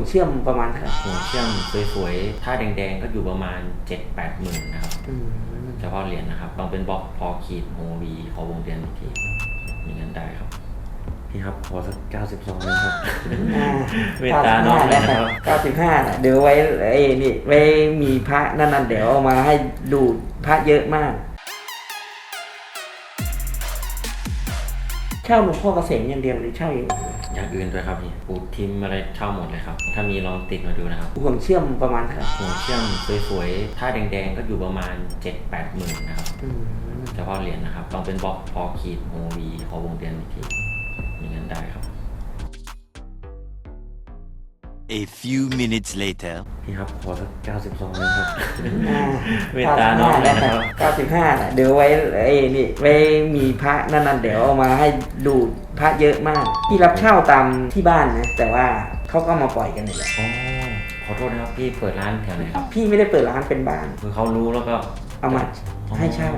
วงเชื่อมประมาณเท่าไหร่ห่วงเชื่อมสวยๆ ถ้าแดงๆ ก็อยู่ประมาณ 7 8หมื่นนะครับ อืมเฉพาะเหรียญนะครับ ต้องเป็นบล็อกพอขีดโฮวีขอวงเดือนอีกทีอย่างนั้นได้ครับ พี่ครับ ขอสัก92เลยครับ อ่าเมตตาน้องเลยนะครับ เก้าสิบห้าเดี๋ยวไว้ไอ้นี่ไว้มีพระนั่นๆเดี๋ยวเอามาให้ดูพระเยอะมาก ช่าหลวงพ่อเกษมอย่างเดียวหรือเช่าอย่างอื่นอย่างอื่นด้วยครับพี่ปูทิมอะไรเช่าหมดเลยครับ ถ้ามีลองติดมาดูนะครับห่วงเชื่อมประมาณเท่าไหร่ห่วงเชื่อมสวยๆถ้าแดงๆก็อยู่ประมาณ 7 8หมื่นนะครับอืมเฉพาะเหรียญนะครับต้องเป็นบล็อกพอขีดโฮวีขอวงเดือนอีกทีอย่างนั้นได้ครับ A few minutes later. พี่ครับขอสัก92เลยครับอ่าเมตตาน้องเลยนะครับเก้าสิบห้าเดี๋ยวไว้ไอ้นี่ไว้มีพระนั่นๆเดี๋ยวเอามาให้ดูพระเยอะมาก ที่รับเช่าตามที่บ้านนะ แต่ว่าเขาก็มาปล่อยกันนี่แหละอ๋อขอโทษนะครับพี่เปิดร้านแถวไหนครับพี่ไม่ได้เปิดร้านเป็นบ้าน คือเขารู้แล้วก็เอามาให้เช่า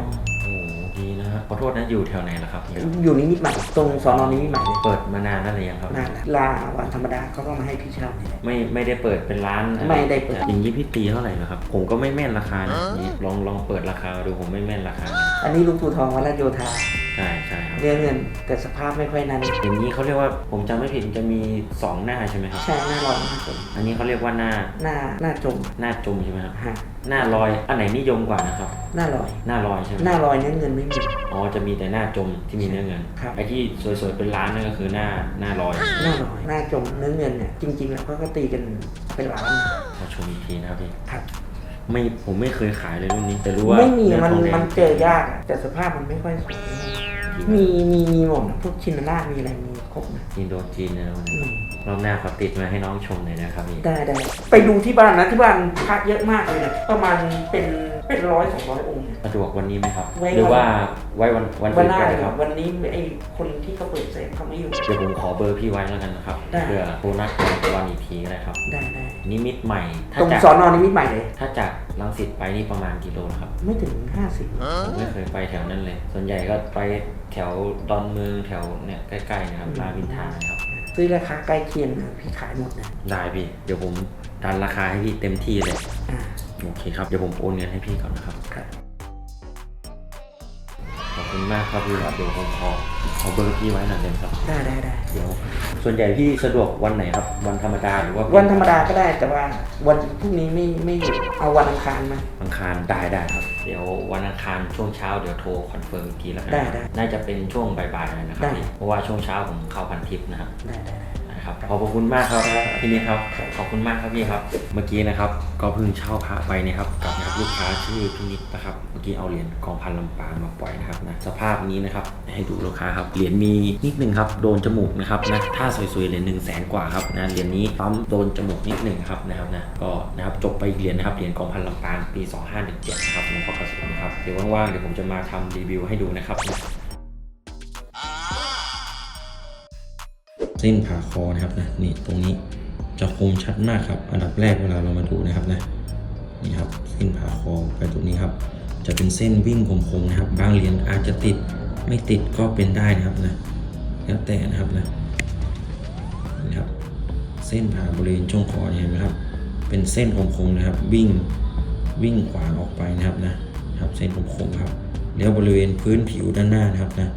ขอโทษนะอยู่แถวไหนล่ะครับพี่ครับอยู่นิมิตรใหม่ตรงสอนอนิมิตรใหม่เลยเปิดมานานนั่นเลยยังครับนั่นแหละลาวันธรรมดาเขาก็มาให้พี่เช่านี่แหละไม่ไม่ได้เปิดเป็นร้านอะรไม่ได้เปิด อย่างนี้พี่ตีเท่าไหร่เหรอครับ ผมก็ไม่แม่นราคานะนี่ลองลองเปิดราคาดูผมไม่แม่นราคานะอันนี้หลุงปู่ทองวัดราชโยธา ใช่ใช่ครับ เรื่องเงินแต่สภาพไม่ค่อยนั้น อย่างนี้เขาเรียกว่าผมจำไม่ผิดมันจะมีสองหน้าใช่ไหมครับ ใช่หน้าลอยหน้าจมอันนี้เขาเรียกว่าหน้าหน้าหน้าจมหน้าจมใช่ไหมครับฮะหน้าลอยอันไหนนิยมกว่านะครับ หน้าลอย หน้าลอยใช่ไหมหน้าลอยเนื้อเงินไม่มี อ๋อจะมีแต่หน้าจมที่มีเนื้อเงินครับ ไอ้ที่สวยๆเป็นล้านนั่นก็คือหน้าหน้าลอยหน้าลอยหน้าจมเนื้อเงินเนี่ยจริง ๆ แล้วเขาก็ตีกันเป็นล้านขอชมอีกทีนะครับพี่ครับไม่ผมไม่เคยขายเลยรุ่นนี้ แต่รู้ว่าไม่มีเนื้อมันทองแดงมันเจอยากอะแต่สภาพมันไม่ค่อยสวย มีมีมีหมดนะพวกชินราชมีอะไรมีครบนะอินโดจีนนะอืมรอบหน้าขอติดมาให้น้องชมหน่อยนะครับพี่ได้ได้ไปดูที่บ้านนะที่บ้านพระเยอะมากเลยนะประมาณเป็นเป็นร้อยสองร้อยองค์เนี่ยสะดวกวันนี้ไหมครับ ไว้ หรือว่าไว้วันวันวันอื่นหน้าก็เลได้ยครับวันนี้ไอ้คนที่เขาเปิดเซฟเขาไม่อยู่ เดี๋ยวผมขอเบอร์พี่ไว้แล้วกันนะครับได้ เพื่อโทรนัดกันวันอีกทีก็ได้ครับ ได้ได้นิมิตใหม่ ถ้าตรงจากสอนอนิมิตรใหม่เลย ถ้าจาก ลังสิตไปนี่ประมาณกิโลนะครับ ไม่ถึงห้าสิบผมไม่เคยไปแถวนั้นเลย ส่วนใหญ่ก็ไปแถวดอนเมืองแถวเนี่ยใกล้ๆนะครับรามอินทรานะครับ ซื้อราคาใกล้เคียงนะพี่ขายหมดนะได้พี่ เดี๋ยวผมดันราคาให้พี่เต็มที่เลยอ่าโอเคครับเดี๋ยวผมโอนเงินให้พี่ก่อนนะครับ ครับ ขอบคุณมากครับพี่เดี๋ยวผมขอขอเบอร์พี่ไว้หน่อยเลยครับ ได้ได้ได้เดี๋ยว ส่วนใหญ่พี่สะดวกวันไหนครับ วันธรรมดาหรือว่าวันธรรมดาก็ได้แต่ว่าวันพรุ่งนี้ไม่ไม่อยู่เอาวันอังคารมา อังคารได้ได้ครับ เดี๋ยววันอังคารช่วงเช้าเดี๋ยวโทรคอนเฟิร์มอีกทีแล้วกัได้ได้น่าจะเป็นช่วงบ่ายๆเลยนะครับได้พี่เพราะว่าช่วงเช้าผมเข้าพันทิปนะครับ ได้ได้ได้นะครับขอบพระคุณมากครับครับพี่นิดครับครับ ขอบคุณมากครับพี่ครับ เมื่อกี้นะครับ ก็เพิ่งเช่าพระไปนะครับกับนะครับ ลูกค้าชื่อพี่นิดนะครับเมื่อกี้เอาเหรียญกองพันลำปางมาปล่อยนะครับนะสภาพนี้นะครับให้ดูลูกค้าครับเหรียญมีนิดหนึ่งครับโดนจมูกนะครับนะถ้าสวยๆเหรียญหนึ่งแสนกว่าครับนะเหรียญนี้ปั๊มโดนจมูกนิดหนึ่งครับนะครับนะก็นะครับจบไปเหรียญนะครับเหรียญกองพันลำปางปี 2517นะครับหลวงพ่อกระสุนนะครับเดี๋ยวว่างๆเดี๋ยวผมจะมาทำรีวิวให้ดูนะครับเส้นผ่าคอนะครับนะนี่ตรงนี้จะคมชัดมากครับ อันดับแรกเวลาเรามาดูนะครับนะ นี่ครับเส้นผ่าคอไปตรงนี้ครับ จะเป็นเส้นวิ่งคมๆนะครับ บางเหรียญอาจจะติดไม่ติดก็เป็นได้นะครับนะแล้วแต่นะครับนะนี่ครับ เส้นผ่าบริเวณช่วงคอเห็นไหมครับ เป็นเส้นคมๆนะครับ วิ่งวิ่งขวางออกไปนะครับนะครับ เส้นคมๆครับ แล้วบริเวณพื้นผิวด้านหน้านะครับนะ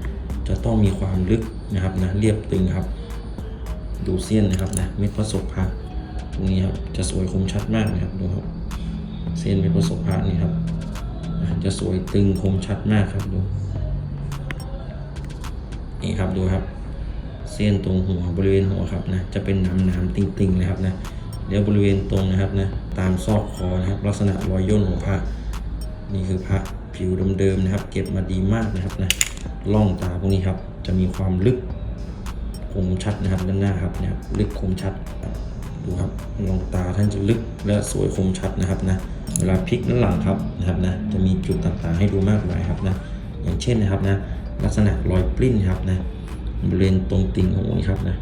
จะต้องมีความลึกนะครับนะเรียบตึงครับ ดูเส้นนะครับนะเม็ดประสบพระตรงนี้ครับจะสวยคมชัดมากนะครับดูครับ เส้นเม็ดประสบพระนี่ครับ จะสวยตึงคมชัดมากครับดู นี่ครับดูครับ เส้นตรงหัวบริเวณหัวครับนะ จะเป็นน้ำน้ำติ่งๆเลยครับนะเดี๋ยวบริเวณตรงนะครับนะ ตามซอกคอนะครับ ลักษณะรอยย่นของพระ นี่คือพระผิวเดิมๆนะครับ เก็บมาดีมากนะครับนะล่องตาพวกนี้ครับ จะมีความลึกคมชัดนะครับด้านหน้าครับเนี่ยครับลึกคมชัดดูครับลองตาท่านจะลึกและสวยคมชัดนะครับนะ ลาพลิกด้านหลังครับนะครับนะจะมีจุดต่างๆให้ดูมากมายครับนะอย่างเช่นนะครับนะลักษณะรอยปลิ้นครับนะบริเวณตรงติ่งหูนี่ครับนะ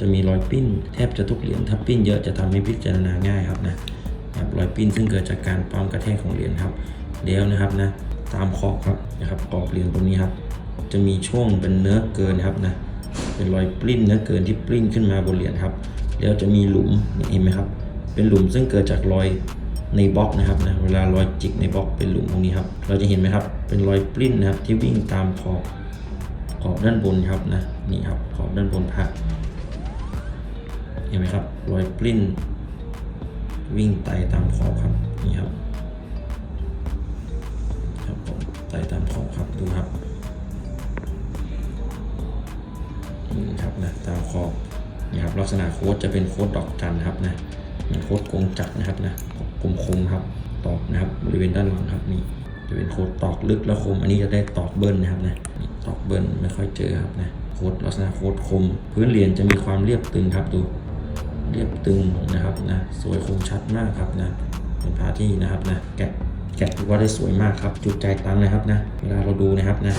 จะมีรอยปิ้นแทบจะทุกเหรียญถ้าปิ้นเยอะจะทำให้พิจารณาง่ายครับนะครับรอยปิ้นซึ่งเกิดจากการปั๊มกระแทกของเหรียญครับแล้วนะครับนะตามขอบครับนะครับกรอบเหรียญตรงนี้ครับ จะมีช่วงเป็นเนื้อเกินครับนะเป็นรอยปลิ้นเนื้อเกินที่ปลิ้นขึ้นมาบนเหรียญครับ แล้วจะมีหลุมเห็นไหมครับ เป็นหลุมซึ่งเกิดจากรอย ในบล็อกนะครับนะเวลารอยจิกในบล็อกเป็นหลุมตรงนี้ครับ เราจะเห็นไหมครับ เป็นรอยปลิ้นนะครับ ที่วิ่งตามขอบขอบด้านบนครับนะนี่ครับขอบด้านบนพระเห็นไหมครับ รอยปลิ้น วิ่งไต่ตามขอบครับนี่ครับครับผมไต่ตามขอบครับดูครับนี่ครับนะตามขอบนี่ครับลักษณะโค้ดจะเป็นโค้ดดอกจันครับนะเหมือนโค้ดกงจักรนะครับนะ คมคมครับตอกนะครับบริเวณด้านหลังครับนี่จะเป็นโคดตอกลึกและคม อันนี้จะได้ตอกเบิ้ลนะครับนะตอกเบิ้ลไม่ค่อยเจอครับนะโคดลักษณะโคดคม พื้นเหรียญจะมีความเรียบตึงครับดูเรียบตึงนะครับนะสวยคมชัดมากครับนะเป็นพาที่นะครับนะแกะแกะถือว่าได้สวยมากครับ จุดใจตังนะครับนะเวลาเราดูนะครับนะ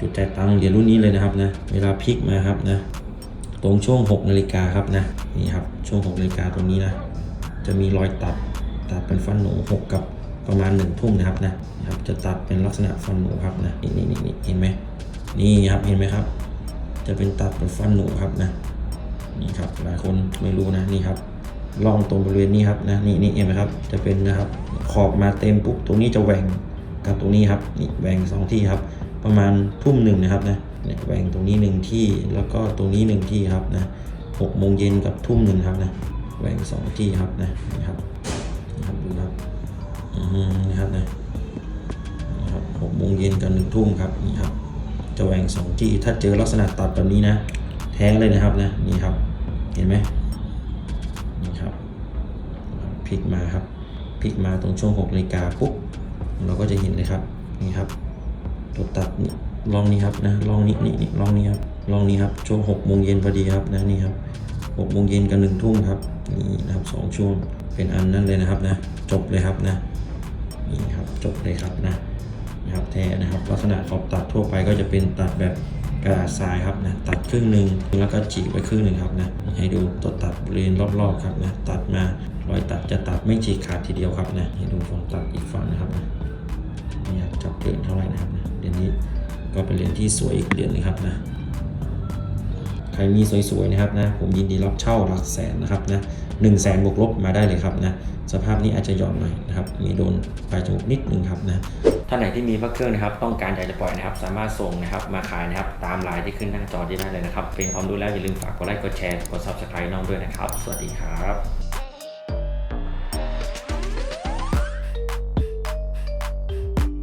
จุดใจตังเหรียญรุ่นนี้เลยนะครับนะเวลาพลิกมาครับนะตรงช่วง6นาฬิกาครับนะนี่ครับช่วง6นาฬิกาตรงนี้นะจะมีรอยตัด ตัดเป็นฟันหนูหกกับประมาณ1ทุ่มนะครับนะครับ จะตัดเป็นลักษณะฟันหนูครับนะนี่นี่นี่เห็นไหมนี่ครับเห็นไหมครับ จะเป็นตัดเป็นฟันหนูครับนะนี่ครับหลายคนไม่รู้นะนี่ครับลองตรงบริเวณนี้ครับนะนี่นี่เห็นไหมครับ จะเป็นนะครับขอบมาเต็มปุ๊บตรงนี้จะแหว่งกับตรงนี้ครับนี่แหว่งสองที่ครับ ประมาณทุ่มหนึ่งนะครับนะเนี่ยแหว่งตรงนี้หนึ่งที่แล้วก็ตรงนี้หนึ่งที่ครับนะหกโมงเย็นกับทุ่มหนึ่งครับนะแหว่งสองที่ครับนะนี่ครับ นี่ครับนะครับหกโมงเย็นกับหนึ่งทุ่มครับนี่ครับจะแหว่งสองที่ถ้าเจอลักษณะตัดแบบนี้นะ แท้งเลยนะครับนะนี่ครับเห็นไหมนี่ครับพลิกมาครับพลิกมาตรงช่วง6นาฬิกาปุ๊บเราก็จะเห็นเลยครับนี่ครับตัวตัดนี่ลองนี้ครับนะลองนี้นี่นี่ลองนี้ครับลองนี้ครับช่วง6โมงเย็นพอดีครับนะนี่ครับ6โมงเย็นกับหนึ่งทุ่มครับนี่นะครับสองช่วงเป็นอันนั้นเลยนะครับนะจบเลยครับนะ นี่ครับจบเลยครับนะนะครับแท้นะครับลักษณะขอบตัดทั่วไปก็จะเป็นตัดแบบกระดาษทรายครับนะตัดครึ่งหนึ่งแล้วก็ฉีกไปครึ่งหนึ่งครับนะให้ดูตัวตัดบริเวณรอบๆครับนะตัดมารอยตัดจะตัดไม่ฉีกขาดทีเดียวครับนะให้ดูฝั่งตัดอีกฝั่งนะครับนะไม่อยากจับเหรียญเท่าไหร่นะครับนะเหรียญนี้ก็เป็นเหรียญที่สวยอีกเหรียญหนึงครับนะ รมีสวยๆนะครับนะผมยินดีรับเช่าหลักแสนนะครับนะหนึ่งแสนบวกลบมาได้เลยครับนะสภาพนี้อาจจะหย่อนหน่อยนะครับมีโดนปลายจมูกนิดนึงครับนะท่านไหนที่มีพระเครื่องนะครับ ต้องการอยากจะปล่อยนะครับ สามารถส่งนะครับมาขายนะครับตามไลน์ที่ขึ้นหน้าจอที่ได้เลยนะครับเป็นความรู้แล้วอย่าลืมฝากกดไลค์กดแชร์กดซับสไคร b e น้องด้วยนะครับ สวัสดีครับ